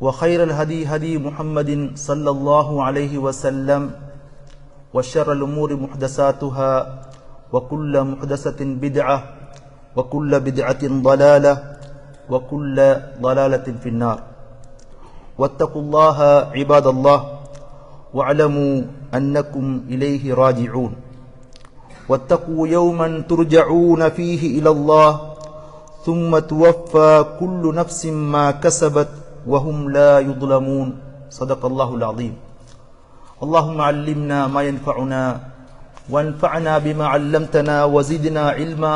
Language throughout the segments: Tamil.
وخير الهدي هدي محمد صلى الله عليه وسلم وشر الأمور محدثاتها وكل محدثة بدعة وكل بدعة ضلالة وكل ضلالة في النار. واتقوا الله عباد الله واعلموا أنكم إليه راجعون. واتقوا يوما ترجعون فيه إلى الله ثم توفى كل نفس ما كسبت وهم لا يظلمون صدق الله العظيم اللهم علمنا ما ينفعنا وانفعنا بما علمتنا وزدنا علما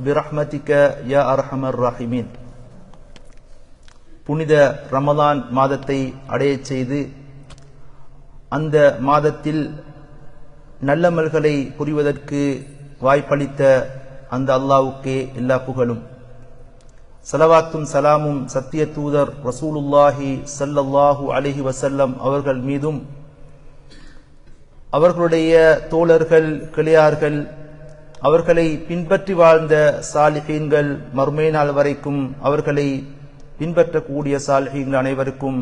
برحمتك يا أرحم الراحمين புனித ரமதான் மாதத்தை அடையச் செய்து அந்த மாதத்தில் நல்லமல்களை புரிவதற்கு வாய்ப்பளித்த அந்த அல்லாவுக்கே எல்லா புகழும் சலவாத்தும் சலாமும் சத்திய தூதர் ரசூலுல்லாஹி சல்லல்லாஹு அலிஹி வசல்லம் அவர்கள் மீதும் அவர்களுடைய தோழர்கள் கிளையார்கள் அவர்களை பின்பற்றி வாழ்ந்த சாலிஹீன்கள் மறுமை நாள் வரைக்கும் அவர்களை பின்பற்றக்கூடிய சாலிஹீன்கள் அனைவருக்கும்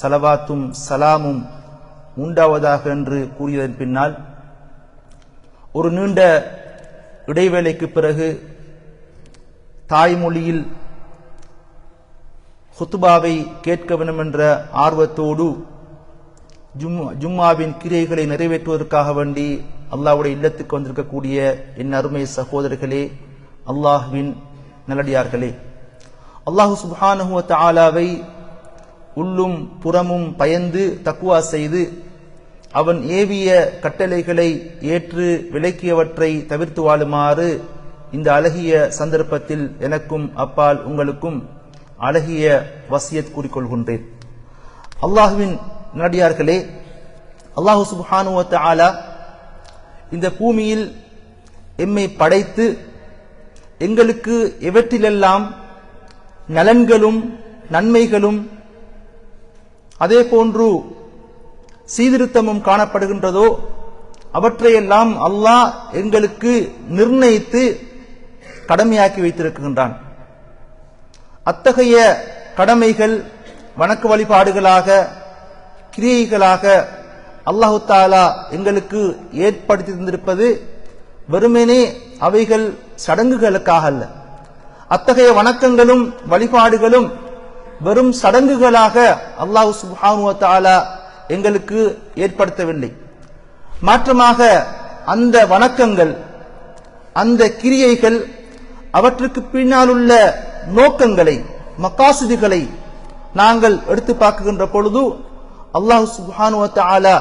சலவாத்தும் சலாமும் உண்டாவதாக என்று கூறியதன் பின்னால் ஒரு நீண்ட இடைவேளைக்கு பிறகு தாய்மொழியில் ஹுத்துபாவை கேட்க வேண்டும் என்ற ஆர்வத்தோடு ஜும்மாவின் கிரியைகளை நிறைவேற்றுவதற்காக வேண்டி அல்லாவுடைய இல்லத்துக்கு வந்திருக்கக்கூடிய என் அருமை சகோதரர்களே அல்லாஹுவின் நல்லடியார்களே. அல்லாஹு சுபானுவ தாலாவை உள்ளும் புறமும் பயந்து தக்குவா செய்து அவன் ஏவிய கட்டளைகளை ஏற்று விளக்கியவற்றை தவிர்த்து வாழுமாறு இந்த அழகிய சந்தர்ப்பத்தில் எனக்கும் அப்பால் உங்களுக்கும் அழகிய வசியத் கூறிக்கொள்கின்றேன். அல்லாஹுவின் நடிகார்களே அல்லாஹு சுபானுவத்த ஆலா இந்த பூமியில் எம்மை படைத்து எங்களுக்கு எவற்றிலெல்லாம் நலன்களும் நன்மைகளும் அதே போன்று சீர்திருத்தமும் காணப்படுகின்றதோ அவற்றையெல்லாம் அல்லாஹ் எங்களுக்கு நிர்ணயித்து கடமையாக்கி வைத்திருக்கின்றான். அத்தகைய கடமைகள் வணக்க வழிபாடுகளாக கிரியைகளாக அல்லாஹு தாலா எங்களுக்கு ஏற்படுத்தி தந்திருப்பது வெறுமனே அவைகள் சடங்குகளுக்காக அல்ல. அத்தகைய வணக்கங்களும் வழிபாடுகளும் வெறும் சடங்குகளாக அல்லாஹு சுபானு தாலா எங்களுக்கு ஏற்படுத்தவில்லை. மாற்றமாக அந்த வணக்கங்கள் அந்த கிரியைகள் அவற்றுக்கு பின்னால் உள்ள நோக்கங்களை மக்காசுதிகளை நாங்கள் எடுத்து பார்க்குகின்ற பொழுது அல்லாஹு சுபானு ஆலா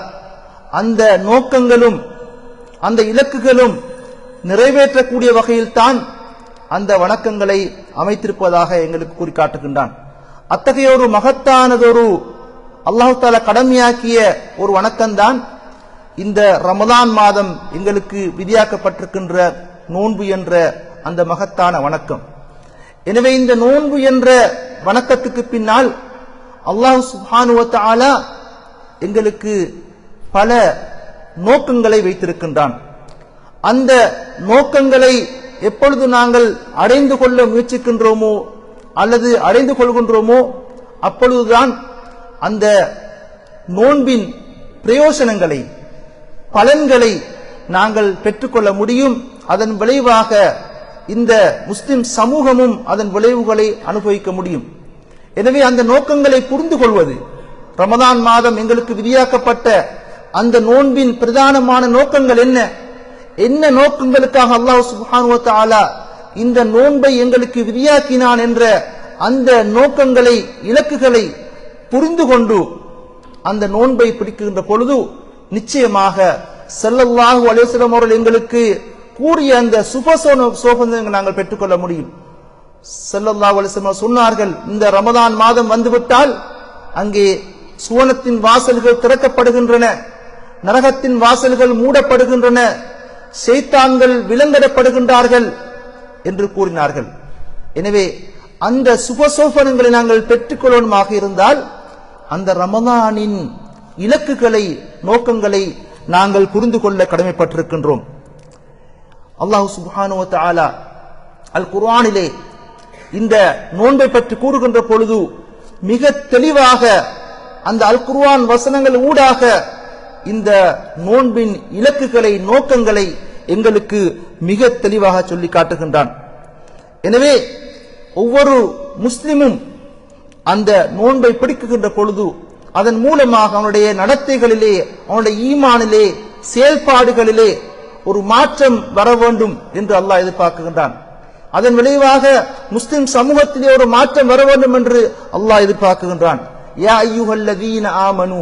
அந்த நோக்கங்களும் அந்த இலக்குகளும் நிறைவேற்றக்கூடிய வகையில் தான் அந்த வணக்கங்களை அமைத்திருப்பதாக எங்களுக்கு கூறி காட்டுகின்றான். அத்தகைய ஒரு மகத்தானதொரு அல்லாஹு தாலா கடமையாக்கிய ஒரு வணக்கம்தான் இந்த ரமதான் மாதம் எங்களுக்கு விதியாக்கப்பட்டிருக்கின்ற நோன்பு என்ற அந்த மகத்தான வணக்கம். எனவே இந்த நோன்பு என்ற வணக்கத்துக்கு பின்னால் அல்லாஹு சுபானுவத்த எங்களுக்கு பல நோக்கங்களை வைத்திருக்கின்றான். அந்த நோக்கங்களை எப்பொழுது நாங்கள் அடைந்து கொள்ள முயற்சிக்கின்றோமோ அல்லது அடைந்து கொள்கின்றோமோ அப்பொழுதுதான் அந்த நோன்பின் பிரயோசனங்களை பலன்களை நாங்கள் பெற்றுக்கொள்ள முடியும். அதன் விளைவாக இந்த முஸ்லிம் சமூகமும் அதன் விளைவுகளை அனுபவிக்க முடியும். எனவே அந்த நோக்கங்களை புரிந்து கொள்வது ரமதான் மாதம் எங்களுக்கு விதியாக்கப்பட்ட அந்த நோன்பின் பிரதானமான நோக்கங்கள் என்ன? என்ன நோக்கங்களுக்காக அல்லாஹ் சுபானுவ ஆலா இந்த நோன்பை எங்களுக்கு விதியாக்கினான் என்ற அந்த நோக்கங்களை இலக்குகளை புரிந்து கொண்டு அந்த நோன்பை பிடிக்கின்ற பொழுது நிச்சயமாக செல்லல்லாஹு அலேஸ்வரம் அவர்கள் எங்களுக்கு கூறிய அந்த சுபசோன சோபந்தங்களை நாங்கள் பெற்றுக்கொள்ள முடியும். செல்லல்லா அலிஸ்லம் சொன்னார்கள் இந்த ரமதான் மாதம் வந்துவிட்டால் அங்கே சுவனத்தின் வாசல்கள் திறக்கப்படுகின்றன நரகத்தின் வாசல்கள் மூடப்படுகின்றன செய்தான்கள் விலங்கிடப்படுகின்றார்கள் என்று கூறினார்கள். எனவே அந்த சுபசோபனங்களை நாங்கள் பெற்றுக்கொள்ளணுமாக இருந்தால் அந்த ரமதானின் இலக்குகளை நோக்கங்களை நாங்கள் புரிந்து கொள்ள கடமைப்பட்டிருக்கின்றோம். அல்லாஹு சுபானுவ ஆலா அல் குர்ஆனிலே இந்த நோன்பை பற்றி கூறுகின்ற பொழுது மிக தெளிவாக அந்த அல் குர்ஆன் வசனங்கள் ஊடாக இந்த நோன்பின் இலக்குகளை நோக்கங்களை எங்களுக்கு மிக தெளிவாக சொல்லி காட்டுகின்றான். எனவே ஒவ்வொரு முஸ்லிமும் அந்த நோன்பை பிடிக்குகின்ற பொழுது அதன் மூலமாக அவனுடைய நடத்தைகளிலே அவனுடைய ஈமானிலே செயல்பாடுகளிலே ஒரு மாற்றம் வர வேண்டும் என்று அல்லாஹ் எதிர்பார்க்குகின்றான் அதன் விளைவாக முஸ்லிம் சமூகத்திலே ஒரு மாற்றம் வர வேண்டும் என்று அல்லாஹ் எதிர்பார்க்குகின்றான் யா ஐயுஹல்லதீன ஆமனு.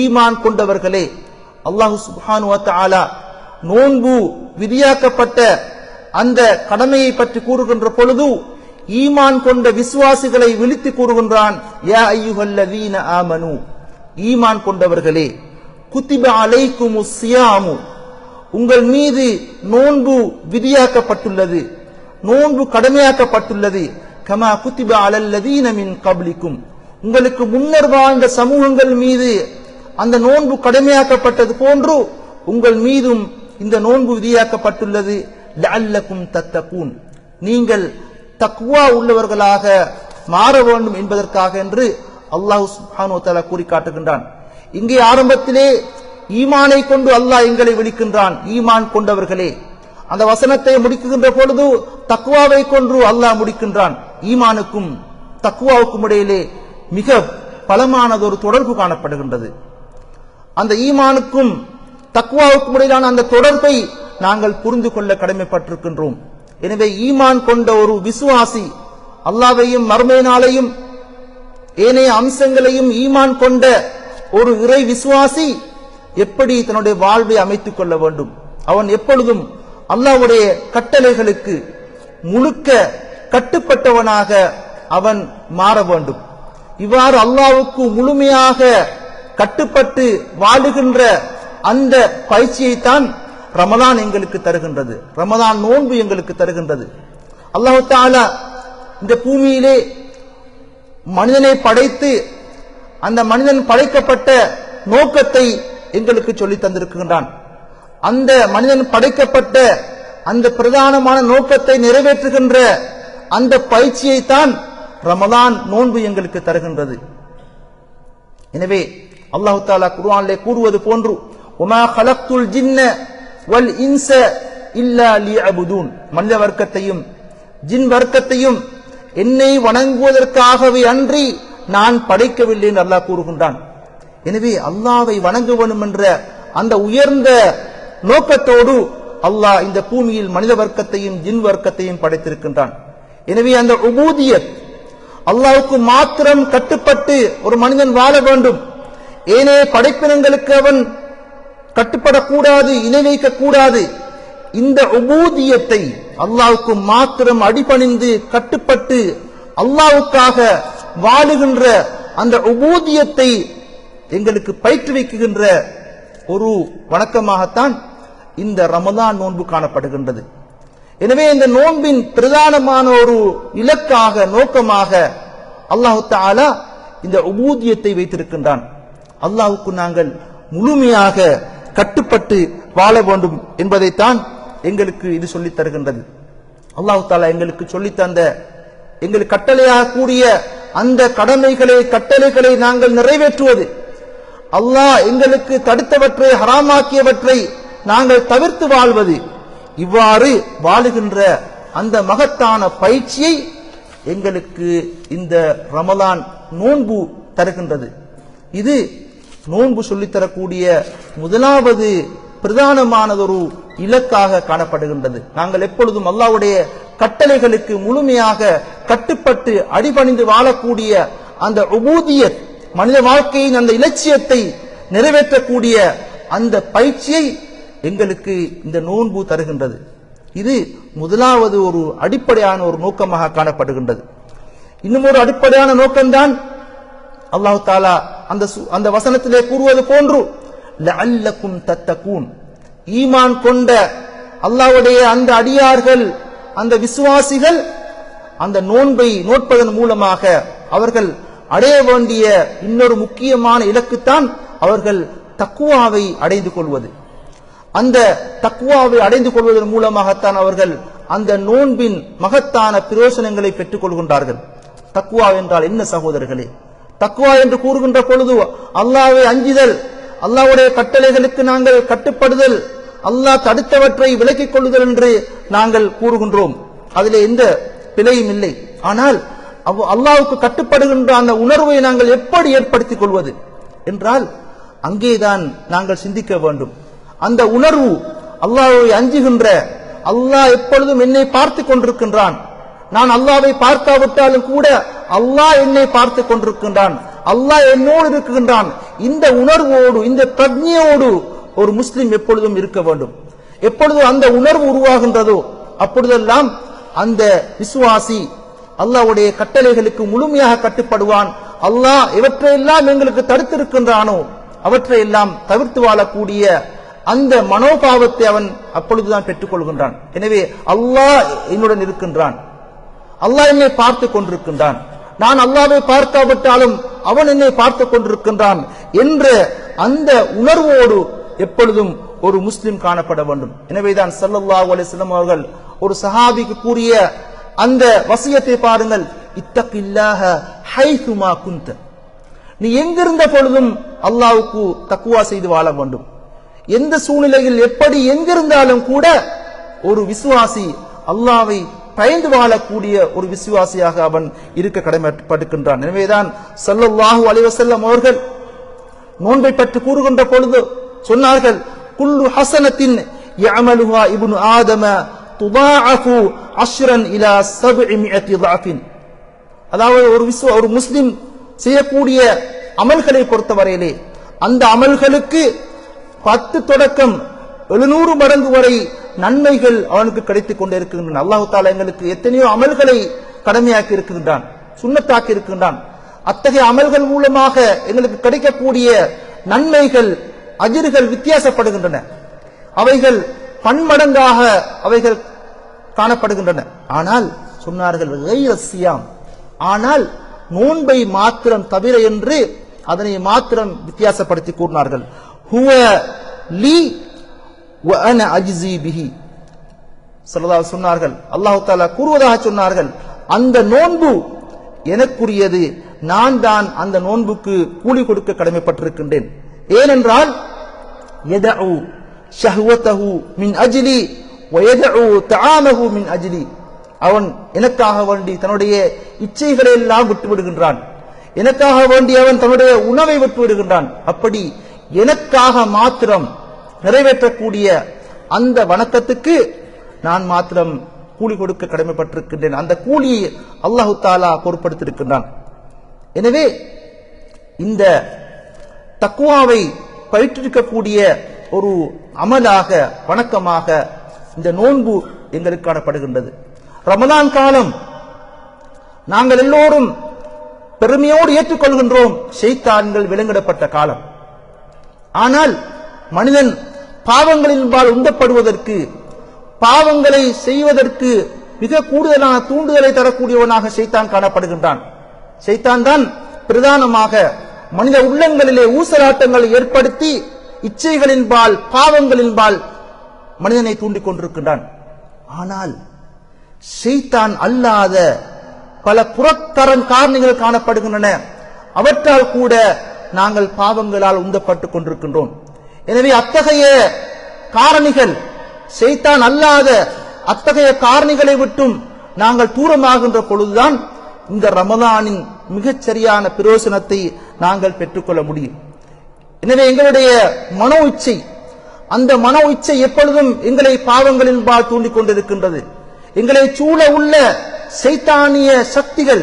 ஈமான் கொண்டவர்களே அல்லாஹு சுப்ஹானு வ நோன்பு விதியாக்கப்பட்ட அந்த கடமையை பற்றி கூறுகின்ற பொழுது ஈமான் கொண்ட விசுவாசிகளை விழித்து கூறுகின்றான் யா ஐயுஹல்லதீன ஆமனு. ஈமான் கொண்டவர்களே குத்திப அலைக்கும் சியாமு. உங்கள் மீது நோன்பு விதியாக்கப்பட்டுள்ளது. நோன்பு கடமையாக்கப்பட்டுள்ளது. கமா குத்திப அலல்லதீனமின் கபலிக்கும். உங்களுக்கு முன்னர் வாழ்ந்த சமூகங்கள் மீது அந்த நோன்பு கடமையாக்கப்பட்டது போன்று உங்கள் மீதும் இந்த நோன்பு விதியாக்கப்பட்டுள்ளது. லல்லக்கும் தத்தகூன். நீங்கள் தக்குவா உள்ளவர்களாக மாற வேண்டும் என்பதற்காக என்று அல்லாஹு சுஹானு தலா கூறி காட்டுகின்றான். இங்கே ஆரம்பத்திலே ஈமானை கொண்டு அல்லாஹ் எங்களை விழிக்கின்றான். ஈமான் கொண்டவர்களே அந்த வசனத்தை முடிக்குகின்ற பொழுது தக்குவாவை கொன்று அல்லாஹ் முடிக்கின்றான். ஈமானுக்கும் தக்குவாவுக்கும் இடையிலே மிக பலமானதொரு தொடர்பு காணப்படுகின்றது. அந்த ஈமானுக்கும் தக்குவாவுக்கும் இடையிலான அந்த தொடர்பை நாங்கள் புரிந்து கொள்ள கடமைப்பட்டிருக்கின்றோம். எனவே ஈமான் கொண்ட ஒரு விசுவாசி அல்லாவையும் மர்மையினாலையும் ஏனைய அம்சங்களையும் ஈமான் கொண்ட ஒரு இறை விசுவாசி எப்படி தன்னுடைய வாழ்வை அமைத்துக் கொள்ள வேண்டும்? அவன் எப்பொழுதும் அல்லாஹ்வுடைய கட்டளைகளுக்கு முழுக்க கட்டுப்பட்டவனாக அவன் மாற வேண்டும். இவ்வாறு அல்லாவுக்கு முழுமையாக கட்டுப்பட்டு வாழுகின்ற அந்த பயிற்சியைத்தான் ரமதான் எங்களுக்கு தருகின்றது. ரமதான் நோன்பு எங்களுக்கு தருகின்றது. அல்லாஹு தாலா இந்த பூமியிலே மனிதனை படைத்து அந்த மனிதன் படைக்கப்பட்ட நோக்கத்தை எங்களுக்கு சொல்லி தந்திருக்கின்றான். அந்த மனிதன் படைக்கப்பட்ட அந்த பிரதானமான நோக்கத்தை நிறைவேற்றுகின்ற அந்த பயிற்சியைத்தான் ரமதான் நோன்பு எங்களுக்கு தருகின்றது. எனவே அல்லாஹு தாலா குர்ஆனிலே கூறுவது போன்று உமா ஹலக்துல் ஜின்ன வல் இன்ச இல்லா லியஅபுதூன். மனித வர்க்கத்தையும் ஜின் வர்க்கத்தையும் என்னை வணங்குவதற்காகவே அன்றி நான் படைக்கவில்லை என்று அல்லாஹ் கூறுகின்றான். எனவே அல்லாவை வணங்க வேண்டும் என்ற அந்த உயர்ந்த நோக்கத்தோடு அல்லாஹ் இந்த பூமியில் மனித வர்க்கத்தையும் ஜின் வர்க்கத்தையும் படைத்திருக்கின்றான். எனவே அந்த உபூதியத் அல்லாவுக்கு மாத்திரம் கட்டுப்பட்டு ஒரு மனிதன் வாழ வேண்டும். ஏனே படைப்பினங்களுக்கு அவன் கட்டுப்படக்கூடாது இணை வைக்க கூடாது இந்த உபூதியத்தை அல்லாவுக்கு மாத்திரம் அடிபணிந்து கட்டுப்பட்டு அல்லாவுக்காக வாழுகின்ற அந்த உபூதியத்தை எங்களுக்கு பயிற்றுவிக்குகின்ற ஒரு வணக்கமாகத்தான் இந்த ரமதான் நோன்பு காணப்படுகின்றது. எனவே இந்த நோன்பின் பிரதானமான ஒரு இலக்காக நோக்கமாக அல்லாஹு தாலா இந்த உபூதியத்தை வைத்திருக்கின்றான். அல்லாஹுக்கு நாங்கள் முழுமையாக கட்டுப்பட்டு வாழ வேண்டும் என்பதைத்தான் எங்களுக்கு இது சொல்லித் தருகின்றது. அல்லாஹு தாலா எங்களுக்கு சொல்லித் தந்த எங்களுக்கு கட்டளையாக கூடிய அந்த கடமைகளை கட்டளைகளை நாங்கள் நிறைவேற்றுவது. அல்லாஹ் எங்களுக்கு தடுத்தவற்றை ஹராமாக்கியவற்றை நாங்கள் தவிர்த்து வாழ்வது. இவ்வாறு வாழுகின்ற அந்த மகத்தான பயிற்சியை எங்களுக்கு இந்த ரமலான் நோன்பு தருகின்றது. இது நோன்பு சொல்லித்தரக்கூடிய முதலாவது பிரதானமானதொரு இலக்காக காணப்படுகின்றது. நாங்கள் எப்பொழுதும் அல்லாவுடைய கட்டளைகளுக்கு முழுமையாக கட்டுப்பட்டு அடிபணிந்து வாழக்கூடிய அந்த உபூதியத் மனித வாழ்க்கையின் அந்த இலட்சியத்தை நிறைவேற்றக்கூடிய அந்த பயிற்சியை எங்களுக்கு இந்த நோன்பு தருகின்றது. இது முதலாவது ஒரு அடிப்படையான ஒரு நோக்கமாக காணப்படுகின்றது. இன்னும் ஒரு அடிப்படையான நோக்கம்தான் அல்லாஹு தாலா அந்த சு- அந்த வசனத்திலே கூறுவது போன்று லஅல்லக்கும் தத்தகூன். ஈமான் கொண்ட அல்லாவுடைய அந்த அடியார்கள் அந்த விசுவாசிகள் அந்த நோன்பை நோட்பதன் மூலமாக அவர்கள் அடைய வேண்டிய இன்னொரு முக்கியமான இலக்குத்தான் அவர்கள் தக்குவாவை அடைந்து கொள்வது. அந்த தக்குவாவை அடைந்து கொள்வதன் மூலமாகத்தான் அவர்கள் அந்த நோன்பின் மகத்தான பிரயோசனங்களை பெற்றுக் கொள்கின்றார்கள். தக்குவா என்றால் என்ன சகோதரர்களே? தக்குவா என்று கூறுகின்ற பொழுது அல்லாவை அஞ்சுதல் அல்லாவுடைய கட்டளைகளுக்கு நாங்கள் கட்டுப்படுதல் அல்லாஹ் தடுத்தவற்றை விலக்கிக் கொள்ளுதல் என்று நாங்கள் கூறுகின்றோம். அதிலே எந்த பிழையும் இல்லை. ஆனால் அவ்- அல்லாஹ்வுக்கு கட்டுப்படுகின்ற அந்த உணர்வை நாங்கள் எப்படி ஏற்படுத்திக் கொள்வது? என்றால் அங்கேதான் நாங்கள் சிந்திக்க வேண்டும். அந்த உணர்வு அல்லாவை அஞ்சுகின்ற அல்லாஹ் எப்பொழுதும் என்னை பார்த்து கொண்டிருக்கின்றான். நான் அல்லாவை பார்க்காவிட்டாலும் கூட அல்லாஹ் என்னை பார்த்து கொண்டிருக்கின்றான். அல்லாஹ் என்னோடு இருக்கின்றான். இந்த உணர்வோடு இந்த பிரஜையோடு ஒரு முஸ்லிம் எப்பொழுதும் இருக்க வேண்டும். எப்பொழுது அந்த உணர்வு உருவாகின்றதோ அப்பொழுதெல்லாம் அந்த விசுவாசி அல்லாவுடைய கட்டளைகளுக்கு முழுமையாக கட்டுப்படுவான். அல்லாஹ் இவற்றையெல்லாம் எங்களுக்கு தடுத்திருக்கின்றானோ அவற்றையெல்லாம் தவிர்த்து வாழக்கூடிய அந்த மனோபாவத்தை அவன் அப்பொழுதுதான் பெற்றுக் கொள்கின்றான் எனவே அல்லாஹ் என்னுடன் இருக்கின்றான். அல்லாஹ் என்னை பார்த்து கொண்டிருக்கின்றான். நான் அல்லாவை பார்க்காவிட்டாலும் அவன் என்னை பார்த்து கொண்டிருக்கின்றான் என்ற அந்த உணர்வோடு எப்பொழுதும் ஒரு முஸ்லிம் காணப்பட வேண்டும். எனவேதான் ஸல்லல்லாஹு அலைஹி அவர்கள் ஒரு சஹாபிக்கு கூறிய அந்த வசியத்தை பாருங்கள். இத்தக்கில்லாக ஹைசுமா குந்த நீ எங்கிருந்த பொழுதும் அல்லாவுக்கு தக்குவா செய்து வாழ வேண்டும். எந்த சூழ்நிலையில் எப்படி எங்கிருந்தாலும் கூட ஒரு விசுவாசி அல்லாவை பயந்து வாழக்கூடிய ஒரு விசுவாசியாக அவன் இருக்க கடமைப்பட்டிருக்கின்றான். எனவேதான் ஸல்லல்லாஹு அலைஹி அவர்கள் நோன்பை பற்றி கூறுகின்ற பொழுது சொன்னார்கள் குல்லு ஹசனத்தின் யஅமலுஹா இபுன் ஆதம துதாஃபு அஷ்ரன் இலா சபு இமியத்தின் அதாவது ஒரு விஸ்வ ஒரு முஸ்லிம் செய்யக்கூடிய அமல்களை பொறுத்தவரையிலே அந்த அமல்களுக்கு பத்து தொடக்கம் எழுநூறு மடங்கு வரை நன்மைகள் அவனுக்கு கிடைத்துக் கொண்டிருக்கின்றன. அல்லாஹு தாலா எங்களுக்கு எத்தனையோ அமல்களை கடமையாக்கி இருக்கின்றான் சுண்ணத்தாக்கி இருக்கின்றான். அத்தகைய அமல்கள் மூலமாக எங்களுக்கு கிடைக்கக்கூடிய நன்மைகள் அதிர்கள் வித்தியாசப்படுகின்றன. அவைகள் பன்மடங்காக அவைகள் காணப்படுகின்றன. ஆனால் சொன்னார்கள் சியாம். ஆனால் நோன்பை மாத்திரம் தவிர என்று அதனை மாத்திரம் வித்தியாசப்படுத்தி கூறினார்கள். ஹுவ லி அன அஜிசி பிஹி. சொல்லதா சொன்னார்கள். அல்லாஹு தாலா கூறுவதாக சொன்னார்கள். அந்த நோன்பு எனக்குரியது. நான் தான் அந்த நோன்புக்கு கூலி கொடுக்க கடமைப்பட்டிருக்கின்றேன். ஏனென்றால் எதவு ஷஹ்வத்தஹு மின் அஜிலி வயதூ தாமஹு மின் அஜிலி. அவன் எனக்காக வேண்டி தன்னுடைய இச்சைகளை எல்லாம் விட்டுவிடுகின்றான். எனக்காக வேண்டி அவன் தன்னுடைய உணவை விட்டுவிடுகின்றான். அப்படி எனக்காக மாத்திரம் நிறைவேற்றக்கூடிய அந்த வணக்கத்துக்கு நான் மாத்திரம் கூலி கொடுக்க கடமைப்பட்டிருக்கின்றேன். அந்த கூலியை அல்லாஹு தாலா பொருட்படுத்தியிருக்கின்றான். எனவே இந்த தக்குவாவை பயிற்றிருக்கக்கூடிய ஒரு அமலாக வணக்கமாக இந்த நோன்பு எங்களுக்கு காணப்படுகின்றது. ரமதான் காலம் நாங்கள் எல்லோரும் பெருமையோடு ஏற்றுக்கொள்கின்றோம். செய்தான்கள் விலங்கிடப்பட்ட காலம். ஆனால் மனிதன் பாவங்களின்பால் உந்தப்படுவதற்கு பாவங்களை செய்வதற்கு மிக கூடுதலான தூண்டுதலை தரக்கூடியவனாக செய்தான் காணப்படுகின்றான். செய்தான் தான் பிரதானமாக மனித உள்ளங்களிலே ஊசலாட்டங்களை ஏற்படுத்தி இச்சைகளின்பால் பாவங்களின்பால் மனிதனை தூண்டிக் கொண்டிருக்கின்றான். ஆனால் செய்தான் அல்லாத பல புறத்தரம் காரணிகள் காணப்படுகின்றன. அவற்றால் கூட நாங்கள் பாவங்களால் உந்தப்பட்டுக் கொண்டிருக்கின்றோம். எனவே அத்தகைய காரணிகள் செய்தான் அல்லாத அத்தகைய காரணிகளை விட்டும் நாங்கள் தூரமாகின்ற பொழுதுதான் இந்த ரமதானின் மிகச்சரியான பிரயோசனத்தை நாங்கள் பெற்றுக்கொள்ள முடியும். எனவே எங்களுடைய மனோ உச்சை அந்த மன உச்சை எப்பொழுதும் எங்களை பாவங்களின்பால் தூண்டிக் கொண்டிருக்கின்றது. எங்களை சூழ உள்ள சைத்தானிய சக்திகள்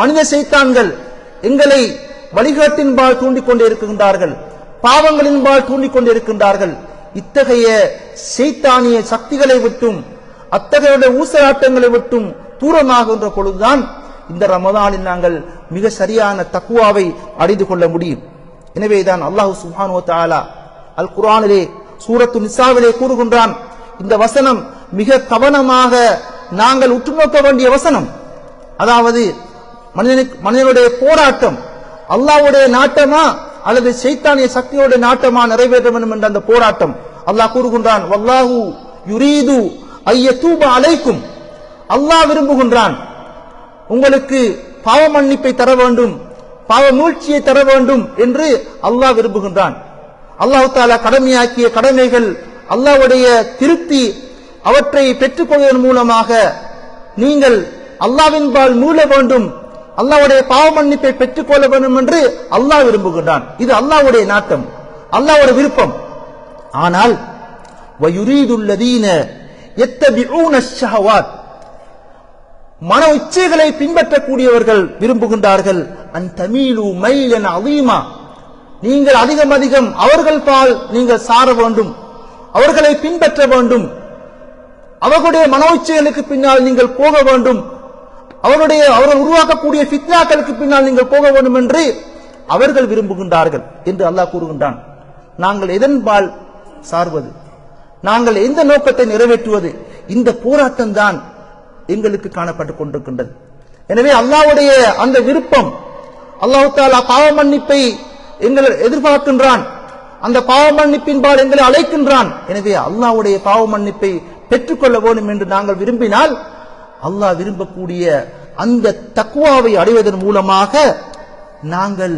மனித சைத்தான்கள் எங்களை வழிகாட்டின்பால் தூண்டிக் கொண்டே இருக்கின்றார்கள் பாவங்களின்பால் தூண்டிக் கொண்டே இருக்கின்றார்கள். இத்தகைய சைத்தானிய சக்திகளை விட்டும் அத்தகைய ஊசலாட்டங்களை விட்டும் தூரமாகின்ற பொழுதுதான் இந்த ரமதானில் நாங்கள் மிக சரியான தக்குவாவை அடைந்து கொள்ள முடியும். எனவேதான் அல்லாஹு சுஹான் வ அல் குர்ஆனிலே சூரத்து நிசாவிலே கூறுகின்றான் இந்த வசனம் மிக கவனமாக நாங்கள் உற்று நோக்க வேண்டிய வசனம். அதாவது மனிதனுக்கு மனிதனுடைய போராட்டம் அல்லாஹ்வுடைய நாட்டமா அல்லது சைத்தானிய சக்தியோட நாட்டமா நிறைவேற்ற வேண்டும் என்ற அந்த போராட்டம். அல்லாஹ் கூறுகின்றான் வல்லாஹு யுரீது ஐய தூப அலைக்கும். அல்லாஹ் விரும்புகின்றான் உங்களுக்கு பாவ மன்னிப்பை தர வேண்டும் பாவ மூழ்ச்சியை தர வேண்டும் என்று அல்லாஹ் விரும்புகின்றான். அல்லாஹ் தாலா கடமையாக்கிய கடமைகள் அல்லாஹ்வுடைய திருப்தி அவற்றை பெற்றுக்கொள்வதன் மூலமாக நீங்கள் அல்லாவின் பால் வேண்டும் அல்லாவுடைய பாவ மன்னிப்பை பெற்றுக்கொள்ள வேண்டும் என்று அல்லாஹ் விரும்புகின்றான். இது அல்லாஹ்வுடைய நாட்டம் அல்லாஹ்வுடைய விருப்பம். ஆனால் மன உச்சைகளை பின்பற்றக்கூடியவர்கள் விரும்புகின்றார்கள். அன் தமிழு மைலன் அதீமா நீங்கள் அதிகம் அதிகம் அவர்கள் பால் நீங்கள் சார வேண்டும். அவர்களை பின்பற்ற வேண்டும். அவர்களுடைய மனோச்சைகளுக்கு பின்னால் நீங்கள் போக வேண்டும். அவருடைய அவர்கள் உருவாக்கக்கூடிய ஃபித்னாக்களுக்கு பின்னால் நீங்கள் போக வேண்டும் என்று அவர்கள் விரும்புகின்றார்கள் என்று அல்லாஹ் கூறுகின்றான். நாங்கள் எதன்பால் சார்வது? நாங்கள் எந்த நோக்கத்தை நிறைவேற்றுவது? இந்த போராட்டம் தான் எங்களுக்கு காணப்பட்டுக் கொண்டிருக்கின்றது. எனவே அல்லாவுடைய அந்த விருப்பம் அல்லாஹாலா பாவ மன்னிப்பை எங்களை எதிர்பார்க்கின்றான். அந்த பாவ மன்னிப்பின்பால் எங்களை அழைக்கின்றான். எனவே அல்லாஹ்வுடைய பாவ மன்னிப்பை பெற்றுக்கொள்ள வேண்டும் என்று நாங்கள் விரும்பினால் அல்லாஹ் விரும்பக்கூடிய அந்த தக்குவாவை அடைவதன் மூலமாக நாங்கள்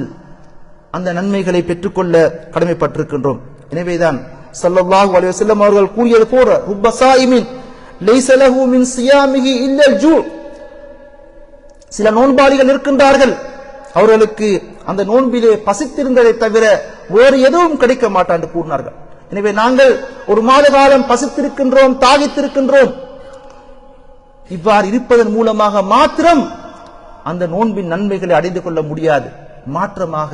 அந்த நன்மைகளை பெற்றுக்கொள்ள கடமைப்பட்டிருக்கின்றோம். எனவேதான் ஸல்லல்லாஹு அலைஹி வஸல்லம் அவர்கள் கூறியது போல ருப்ப லைஸ லஹு மின் சியாமிஹி இல்லல் ஜூ. சில நோன்பாளிகள் இருக்கின்றார்கள். அவர்களுக்கு அந்த நோன்பிலே பசித்திருந்ததை தவிர வேறு எதுவும் கிடைக்க மாட்டான் என்று கூறினார்கள். எனவே நாங்கள் ஒரு மாத காலம் பசித்திருக்கின்றோம் தாகித்திருக்கின்றோம். இவ்வாறு இருப்பதன் மூலமாக மாத்திரம் அந்த நோன்பின் நன்மைகளை அடைந்து கொள்ள முடியாது. மாற்றமாக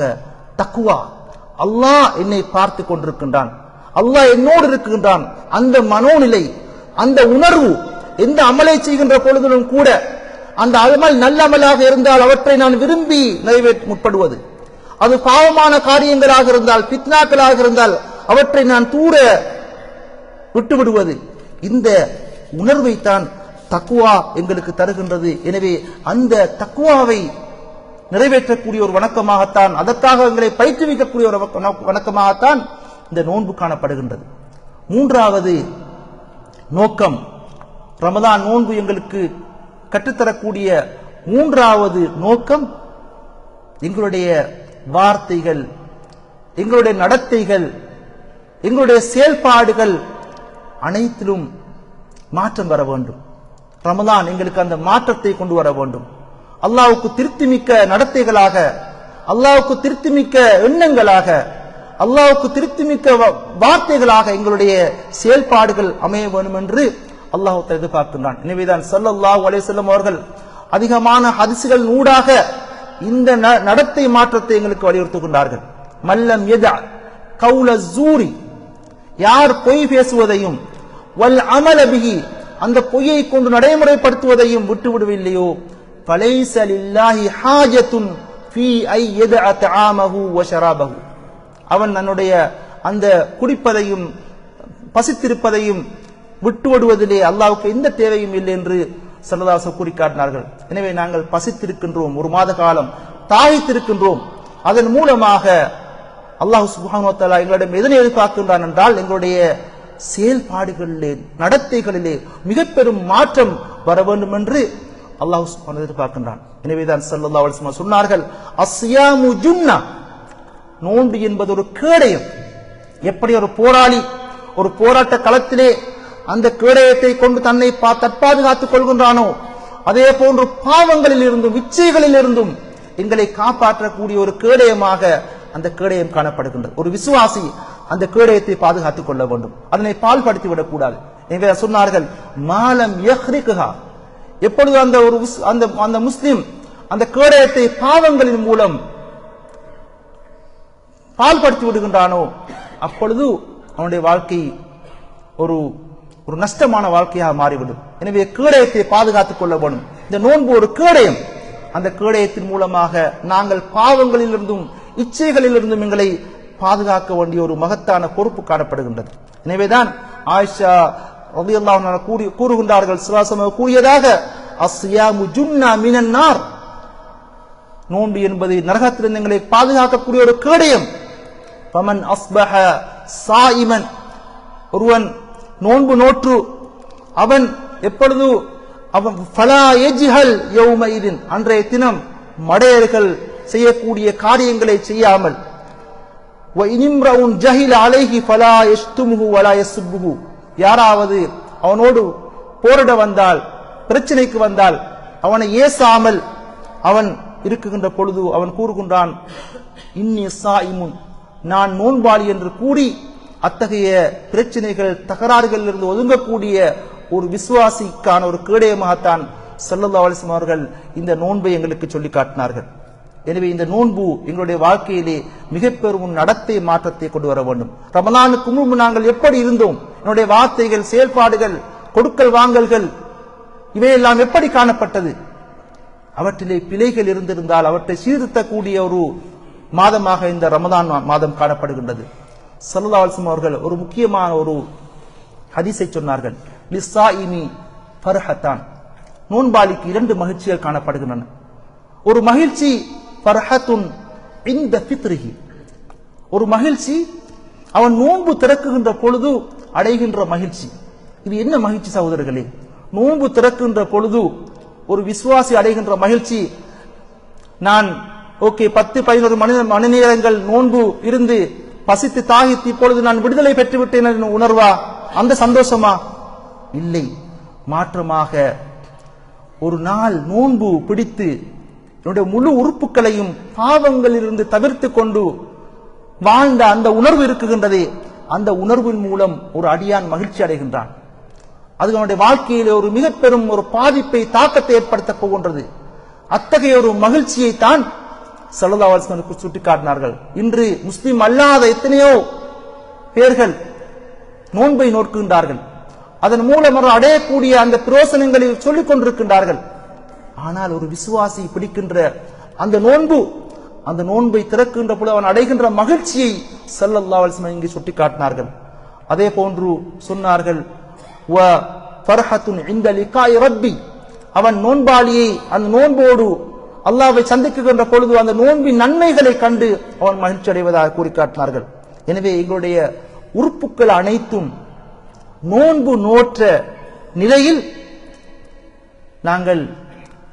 தக்குவா. அல்லாஹ் என்னை பார்த்து கொண்டிருக்கின்றான். அல்லாஹ் என்னோடு இருக்கின்றான். அந்த மனோநிலை அந்த உணர்வு எந்த அமலை செய்கின்ற பொழுதிலும் கூட அந்த அமல் நல்ல அமலாக இருந்தால் அவற்றை நான் விரும்பி நிறைவேற்ற முற்படுவது. அது பாவமான காரியங்களாக இருந்தால் பித்னாக்களாக இருந்தால் அவற்றை நான் தூர விட்டுவிடுவது. இந்த உணர்வைத்தான் தக்குவா எங்களுக்கு தருகின்றது. எனவே அந்த தக்குவாவை நிறைவேற்றக்கூடிய ஒரு வணக்கமாகத்தான் அதற்காக எங்களை பயிற்றுவிக்கக்கூடிய ஒரு வணக்கமாகத்தான் இந்த நோன்பு காணப்படுகின்றது. மூன்றாவது நோக்கம் ரமதான் நோன்பு எங்களுக்கு கற்றுத்தரக்கூடிய மூன்றாவது நோக்கம் எங்களுடைய வார்த்தைகள் எங்களுடைய நடத்தைகள் எங்களுடைய செயல்பாடுகள் அனைத்திலும் மாற்றம் வர வேண்டும். ரமதான் எங்களுக்கு அந்த மாற்றத்தை கொண்டு வர வேண்டும். அல்லாவுக்கு திருப்திமிக்க நடத்தைகளாக அல்லாவுக்கு திருப்திமிக்க எண்ணங்களாக அல்லாவுக்கு திருப்திமிக்க வ- வார்த்தைகளாக எங்களுடைய செயல்பாடுகள் அமைய வேண்டும் என்று அல்லாஹத்தை எதிர்பார்க்கின்றான். எனவேதான் சல்லல்லா செல்லும் அவர்கள் அதிகமான ஹதிசுகள் ஊடாக இந்த நடத்தை மாற்றத்தை எங்களுக்கு வலியுறுத்துகின்றார்கள். மல்லம் எதா கவுல ஜூரி யார் பொய் பேசுவதையும் வல் அமலபிகி அந்த பொய்யை கொண்டு நடைமுறைப்படுத்துவதையும் விட்டு விடுவில்லையோ பலைசலில்லாஹி ஹாஜத்துன் ஃபீ ஐ எது அத்தாமஹு வஷராபஹு அவன் தன்னுடைய அந்த குடிப்பதையும் பசித்திருப்பதையும் விட்டுவிடுவதிலே அல்லாவுக்கு எந்த தேவையும் இல்லை என்று சல்லதாச கூறி காட்டினார்கள் எனவே நாங்கள் பசித்திருக்கின்றோம். ஒரு மாத காலம் தாகித்திருக்கின்றோம் அதன் மூலமாக அல்லாஹ் சுப்ஹானஹு எங்களிடம் எதனை எதிர்பார்க்கின்றான் என்றால் எங்களுடைய செயல்பாடுகளிலே நடத்தைகளிலே மிக பெரும் மாற்றம் வர வேண்டும் என்று அல்லாஹ் சுபான் எதிர்பார்க்கின்றான். எனவேதான் சல்லா அலைஹி சொன்னார்கள் அஸ்ஸியாமு ஜுன்னா. நோன்பு என்பது ஒரு கேடயம். எப்படி ஒரு போராளி ஒரு போராட்ட களத்திலே அந்த கேடயத்தை கொண்டு தன்னை பா- தற்பாதுகாத்துக் கொள்கின்றானோ? அதே போன்று பாவங்களில் இருந்தும் இச்சைகளில் இருந்தும் எங்களை காப்பாற்றக்கூடிய ஒரு கேடயமாக அந்த கேடயம் காணப்படுகின்றது. ஒரு விசுவாசி அந்த கேடயத்தை பாதுகாத்துக் கொள்ள வேண்டும். அதனை பால்படுத்தி விடக்கூடாது எனவே சொன்னார்கள் மாலம் யஹ்ரிகுஹா. எப்பொழுது அந்த ஒரு அந்த அந்த முஸ்லிம் அந்த கேடயத்தை பாவங்களின் மூலம் பால்படுத்தி விடுகின்றானோ அப்பொழுது அவனுடைய வாழ்க்கை ஒரு ஒரு நஷ்டமான வாழ்க்கையாக மாறிவிடும். எனவே கேடயத்தை பாதுகாத்துக் கொள்ள வேண்டும் இந்த நோன்பு ஒரு கேடயம். அந்த கேடயத்தின் மூலமாக நாங்கள் பாவங்களிலிருந்தும் இச்சைகளிலிருந்தும் எங்களை பாதுகாக்க வேண்டிய ஒரு மகத்தான பொறுப்பு காணப்படுகின்றது. எனவேதான் ஆயிஷா ரலியல்லாஹு கூறி கூறுகின்றார்கள். சுவாசம் கூறியதாக அஸ்யாமு ஜுன்னா மினன் நோன்பு என்பது நரகத்திலிருந்து எங்களை பாதுகாக்கக்கூடிய ஒரு கேடயம். பமன் அஸ்பஹ சாயிமன். ஒருவன் நோன்பு நோற்று. அவன் எப்பொழுது அவன் ஃபலா எஜ்ஹல் யௌமஇதின் அன்றைய தினம் மடையர்கள் செய்யக்கூடிய காரியங்களை செய்யாமல் ஜஹில் அலைஹி ஃபலா யஸ்துமுஹு வலா யஸ்புஹு யாராவது அவனோடு போரிட வந்தால் பிரச்சனைக்கு வந்தால் அவனை ஏசாமல் அவன் இருக்குகின்ற பொழுது அவன் கூறுகின்றான் இன்னி சாயிமுன் நான் நோன்பாளி என்று கூறி அத்தகைய பிரச்சனைகள் தகராறுகளில் இருந்து ஒதுங்கக்கூடிய ஒரு விசுவாசிக்கான ஒரு கேடயமாகத்தான் சல்லல்லா அலிஸ்லாம் அவர்கள் இந்த நோன்பை எங்களுக்கு சொல்லி காட்டினார்கள். எனவே இந்த நோன்பு எங்களுடைய வாழ்க்கையிலே மிகப்பெரும் நடத்தை மாற்றத்தை கொண்டு வர வேண்டும். ரமலானுக்கு முன்பு நாங்கள் எப்படி இருந்தோம்? என்னுடைய வார்த்தைகள் செயல்பாடுகள் கொடுக்கல் வாங்கல்கள் இவையெல்லாம் எப்படி காணப்பட்டது? அவற்றிலே பிழைகள் இருந்திருந்தால் அவற்றை சீர்திருத்தக்கூடிய ஒரு மாதமாக இந்த ரமதான் மாதம் காணப்படுகின்றது. சல்லல்லாஹு அலைஹி அவர்கள் ஒரு முக்கியமான ஒரு ஹதீஸை சொன்னார்கள். லிஸ்ஸாயிமி ஃபர்ஹத்தான். நோன்பாளிக்கு இரண்டு மகிழ்ச்சிகள் காணப்படுகின்றன. ஒரு மகிழ்ச்சி ஃபர்ஹத்துன் இந்த ஃபித்ரிஹி. ஒரு மகிழ்ச்சி அவன் நோன்பு திறக்குகின்ற பொழுது அடைகின்ற மகிழ்ச்சி. இது என்ன மகிழ்ச்சி சகோதரர்களே? நோன்பு திறக்கின்ற பொழுது ஒரு விசுவாசி அடைகின்ற மகிழ்ச்சி. நான் ஓகே பத்து பதினோரு மணி மணி நேரங்கள் நோன்பு இருந்து பசித்து தாகித்து இப்பொழுது நான் விடுதலை பெற்று விட்டேன் என்ற உணர்வா? அந்த சந்தோஷமா? இல்லை. மாற்றமாக ஒரு நாள் நோன்பு பிடித்து என்னுடைய முழு உறுப்புகளையும் பாவங்களிலிருந்து தவிர்த்து கொண்டு வாழ்ந்த அந்த உணர்வு இருக்குகின்றதே அந்த உணர்வின் மூலம் ஒரு அடியான் மகிழ்ச்சி அடைகின்றான். அது அவனுடைய வாழ்க்கையிலே ஒரு மிக பெரும் ஒரு பாதிப்பை தாக்கத்தை ஏற்படுத்த போகின்றது. அத்தகைய ஒரு மகிழ்ச்சியை தான் சல்லதாவாசனுக்கு சுட்டிக்காட்டினார்கள். இன்று முஸ்லீம் அல்லாத எத்தனையோ பேர்கள் நோன்பை நோக்குகின்றார்கள் அதன் மூலம் அவர் அடையக்கூடிய அந்த பிரயோசனங்களை சொல்லிக் கொண்டிருக்கின்றார்கள். ஆனால் ஒரு விசுவாசி பிடிக்கின்ற அந்த நோன்பு அந்த நோன்பை திறக்கின்ற பொழுது அவன் அடைகின்ற மகிழ்ச்சியை ஸல்லல்லாஹு அலைஹி வஸல்லம் சுட்டிக்காட்டினார்கள். அதே போன்று சொன்னார்கள் வ ஃபர்ஹத்துன் இந்த லிகாய் ரப்பி. அவன் நோன்பாளியை அந்த நோன்போடு அல்லாவை சந்திக்குகின்ற பொழுது அந்த நோன்பின் நன்மைகளை கண்டு அவன் மகிழ்ச்சி அடைவதாக கூறி காட்டினார்கள் எனவே எங்களுடைய உறுப்புகள் அனைத்தும் நோன்பு நோற்ற நிலையில் நாங்கள்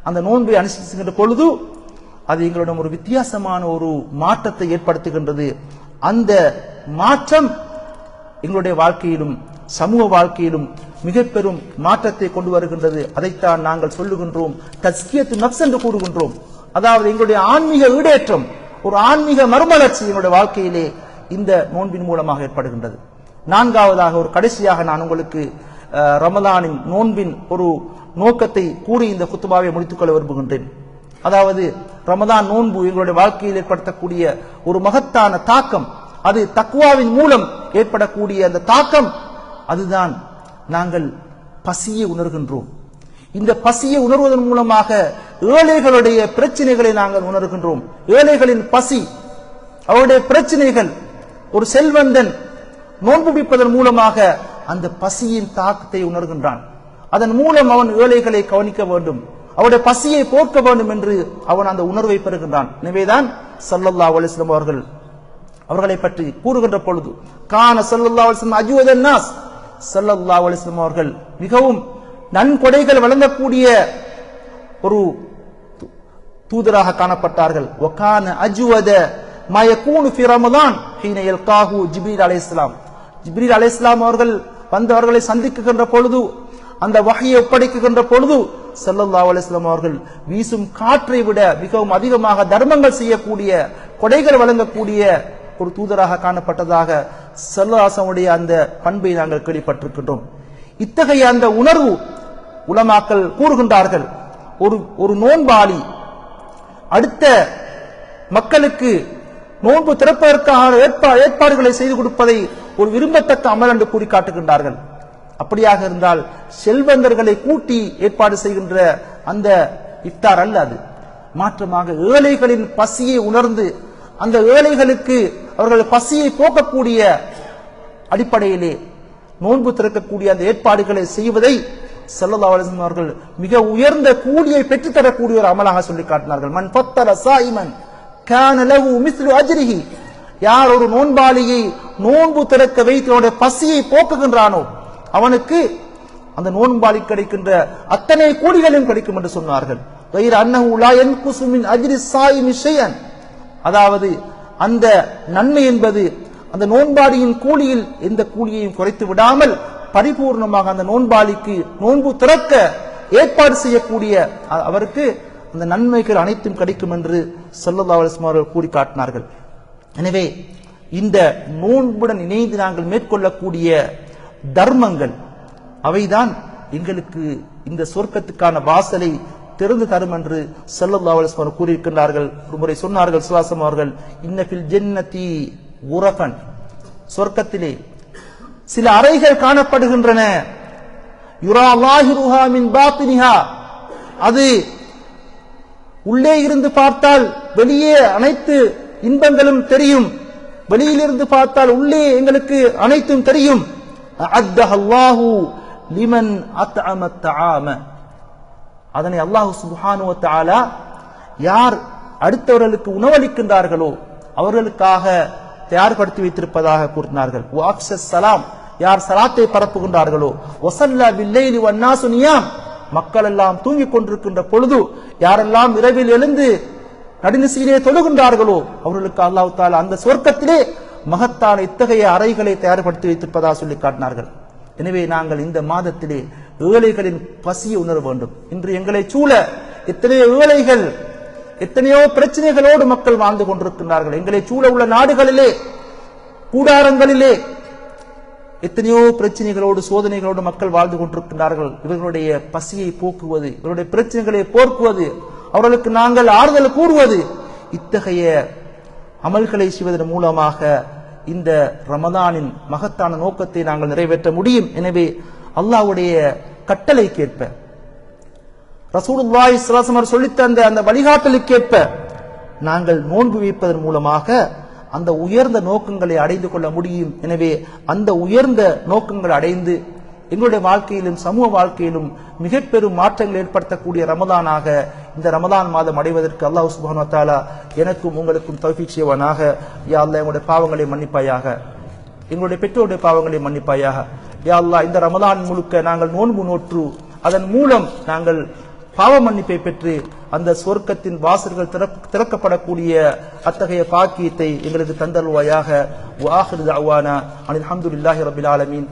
அந்த நோன்பை அனுசரிக்கின்ற பொழுது அது எங்களிடம் ஒரு வித்தியாசமான ஒரு மாற்றத்தை ஏற்படுத்துகின்றது. அந்த மாற்றம் எங்களுடைய வாழ்க்கையிலும் சமூக வாழ்க்கையிலும் மிக பெரும் மாற்றத்தை கொண்டு வருகின்றது. அதைத்தான் நாங்கள் சொல்லுகின்றோம். தஸ்கியத்து நப்ஸ் என்று கூறுகின்றோம். அதாவது எங்களுடைய ஆன்மீக ஈடேற்றம் ஒரு ஆன்மீக மறுமலர்ச்சி எங்களுடைய வாழ்க்கையிலே இந்த நோன்பின் மூலமாக ஏற்படுகின்றது. நான்காவதாக ஒரு கடைசியாக நான் உங்களுக்கு ரமதானின் ரமலானின் நோன்பின் ஒரு நோக்கத்தை கூறி இந்த குத்துபாவை முடித்துக்கொள்ள விரும்புகின்றேன். அதாவது ரமதான் நோன்பு எங்களுடைய வாழ்க்கையில் ஏற்படுத்தக்கூடிய ஒரு மகத்தான தாக்கம். அது தக்குவாவின் மூலம் ஏற்படக்கூடிய அந்த தாக்கம். அதுதான் நாங்கள் பசியை உணர்கின்றோம். இந்த பசியை உணர்வதன் மூலமாக ஏழைகளுடைய பிரச்சனைகளை நாங்கள் உணர்கின்றோம். ஏழைகளின் பசி அவருடைய பிரச்சனைகள் ஒரு செல்வந்தன் நோன்பு பிடிப்பதன் மூலமாக அந்த பசியின் தாக்கத்தை உணர்கின்றான். அதன் மூலம் அவன் ஏழைகளை கவனிக்க வேண்டும். அவருடைய பசியை போக்க வேண்டும் என்று அவன் அந்த உணர்வை பெறுகின்றான். எனவேதான் சல்லல்லா அலிஸ்லம் அவர்கள் அவர்களை பற்றி கூறுகின்ற பொழுது கான சல்லல்லாஹு அலிஸ்லம் அஜுவதன் நாஸ் சல்லல்லா அலிஸ்லாம் அவர்கள் மிகவும் நன்கொடைகள் வழங்கக்கூடிய ஒரு தூதராக காணப்பட்டார்கள். ஒகான அஜுவத மா யகூனு ஃபி ரமலான் ஹீன யல்காஹு ஜிப்ரீல் அலைஹிஸ்ஸலாம் ஜிப்ரீல் அவர்கள் வந்தவர்களை சந்திக்குகின்ற பொழுது அந்த வகையை ஒப்படைக்குகின்ற பொழுது செல்லல்லா அலிஸ்லாம் அவர்கள் வீசும் காற்றை விட மிகவும் அதிகமாக தர்மங்கள் செய்யக்கூடிய கொடைகள் வழங்கக்கூடிய ஒரு தூதராக காணப்பட்டதாக செல்லாசனுடைய அந்த பண்பை நாங்கள் கேள்விப்பட்டிருக்கின்றோம். இத்தகைய அந்த உணர்வு உலமாக்கள் கூறுகின்றார்கள். ஒரு ஒரு நோன்பாளி அடுத்த மக்களுக்கு நோன்பு திறப்பதற்கான ஏற்பா ஏற்பாடுகளை செய்து கொடுப்பதை ஒரு விரும்பத்தக்க அமல் என்று கூறி காட்டுகின்றார்கள். அப்படியாக இருந்தால் செல்வந்தர்களை கூட்டி ஏற்பாடு செய்கின்ற அந்த இஃப்தார் அல்ல அது. மாற்றமாக ஏழைகளின் பசியை உணர்ந்து அந்த ஏழைகளுக்கு அவர்கள் பசியை போக்கக்கூடிய அடிப்படையிலே நோன்பு திறக்கக்கூடிய அந்த ஏற்பாடுகளை செய்வதை செல்லல்லா அலிஸ்லாம் அவர்கள் மிக உயர்ந்த கூலியை பெற்றுத்தரக்கூடிய ஒரு அமலாக சொல்லி காட்டினார்கள். மண் பத்தர சாயிமன் கான லகு மிஸ்ரு அஜ்ரிஹி யார் ஒரு நோன்பாளியை நோன்பு திறக்க வைத்து பசியை போக்குகின்றானோ அவனுக்கு அந்த நோன்பாளி கிடைக்கின்ற அத்தனை கூலிகளும் கிடைக்கும் என்று சொன்னார்கள். வயிறு அன்னஹு லா என் குசுமின் அஜ்ரி சாயிமி ஷையன் அதாவது அந்த நன்மை என்பது அந்த நோன்பாளியின் கூலியில் எந்த கூலியையும் குறைத்து விடாமல் பரிபூர்ணமாக அந்த நோன்பாளிக்கு நோன்பு திறக்க ஏற்பாடு செய்யக்கூடிய அவருக்கு அந்த நன்மைகள் அனைத்தும் கிடைக்கும் என்று ஸல்லல்லாஹு அலைஹி கூறி காட்டினார்கள். எனவே இந்த நோன்புடன் இணைந்து நாங்கள் மேற்கொள்ளக்கூடிய தர்மங்கள் அவைதான் எங்களுக்கு இந்த சொர்க்கத்துக்கான வாசலை திறந்து தரும் என்று செல்லல்லாவல் அலைஹி கூறியிருக்கிறார்கள் ஒரு முறை சொன்னார்கள் சுவாசம் அவர்கள் இன்னபில் ஜென்னதி உரகன் சொர்க்கத்திலே சில அறைகள் காணப்படுகின்றன. யுரா அது உள்ளே இருந்து பார்த்தால் வெளியே அனைத்து இன்பங்களும் தெரியும். வெளியிலிருந்து பார்த்தால் உள்ளே எங்களுக்கு அனைத்தும் தெரியும். அத்தஹ அல்லாஹு லிமன் அத்அம ஆம அதனை அல்லாஹ் சுப்ஹானஹு யார் அடுத்தவர்களுக்கு உணவளிக்கின்றார்களோ அவர்களுக்காக தயார்படுத்தி வைத்திருப்பதாக கூறினார்கள். சலாம் யார் சலாத்தை பரப்புகின்றார்களோ ஒசல்லா பில்லைலி வண்ணா நியாம் மக்கள் எல்லாம் தூங்கிக் கொண்டிருக்கின்ற பொழுது யாரெல்லாம் இரவில் எழுந்து நடுநிசையிலே தொழுகின்றார்களோ அவர்களுக்கு அல்லாஹு தாலா அந்த சொர்க்கத்திலே மகத்தான இத்தகைய அறைகளை தயார்படுத்தி வைத்திருப்பதாக சொல்லி காட்டினார்கள். எனவே நாங்கள் இந்த மாதத்திலே ஏழைகளின் பசியை உணர வேண்டும். இன்று எங்களை சூழ எத்தனையோ ஏழைகள் எத்தனையோ பிரச்சனைகளோடு மக்கள் வாழ்ந்து கொண்டிருக்கின்றார்கள். எங்களை சூழ உள்ள நாடுகளிலே கூடாரங்களிலே எத்தனையோ பிரச்சனைகளோடு சோதனைகளோடு மக்கள் வாழ்ந்து கொண்டிருக்கின்றார்கள். இவர்களுடைய பசியை போக்குவது இவருடைய பிரச்சனைகளை போக்குவது அவர்களுக்கு நாங்கள் ஆறுதல் கூறுவது இத்தகைய அமல்களை செய்வதன் மூலமாக இந்த ரமதானின் மகத்தான நோக்கத்தை நாங்கள் நிறைவேற்ற முடியும். எனவே அல்லாஹ்வுடைய கட்டளைக்கேற்ப. ரசூலுல்லாஹி ஸல்லல்லாஹு அலைஹி வஸல்லம் சொல்லித் தந்த அந்த வழிகாட்டலுக்கேற்ப நாங்கள் நோன்பு வைப்பதன் மூலமாக அந்த உயர்ந்த நோக்கங்களை அடைந்து கொள்ள முடியும். எனவே அந்த உயர்ந்த நோக்கங்கள் அடைந்து எங்களுடைய வாழ்க்கையிலும் சமூக வாழ்க்கையிலும் மிக பெரும் மாற்றங்கள் ஏற்படுத்தக்கூடிய ரமதானாக இந்த ரமதான் மாதம் அடைவதற்கு அல்லாஹ் சுப்ஹானஹு தாலா எனக்கும் உங்களுக்கும் தௌஃபீக் யா அல்ல எங்களுடைய பாவங்களை மன்னிப்பாயாக. எங்களுடைய பெற்றோருடைய பாவங்களை மன்னிப்பாயாக. யா அல்லாஹ் இந்த ரமதான் முழுக்க நாங்கள் நோன்பு நோற்று அதன் மூலம் நாங்கள் பாவ மன்னிப்பை பெற்று அந்த சொர்க்கத்தின் வாசல்கள் திறக்கப்படக்கூடிய அத்தகைய பாக்கியத்தை எங்களுக்கு தந்தல்வாயாக வாஹிரு தஅவானா அனில் ஹம்துலில்லாஹி ரபில் ஆலமீன்.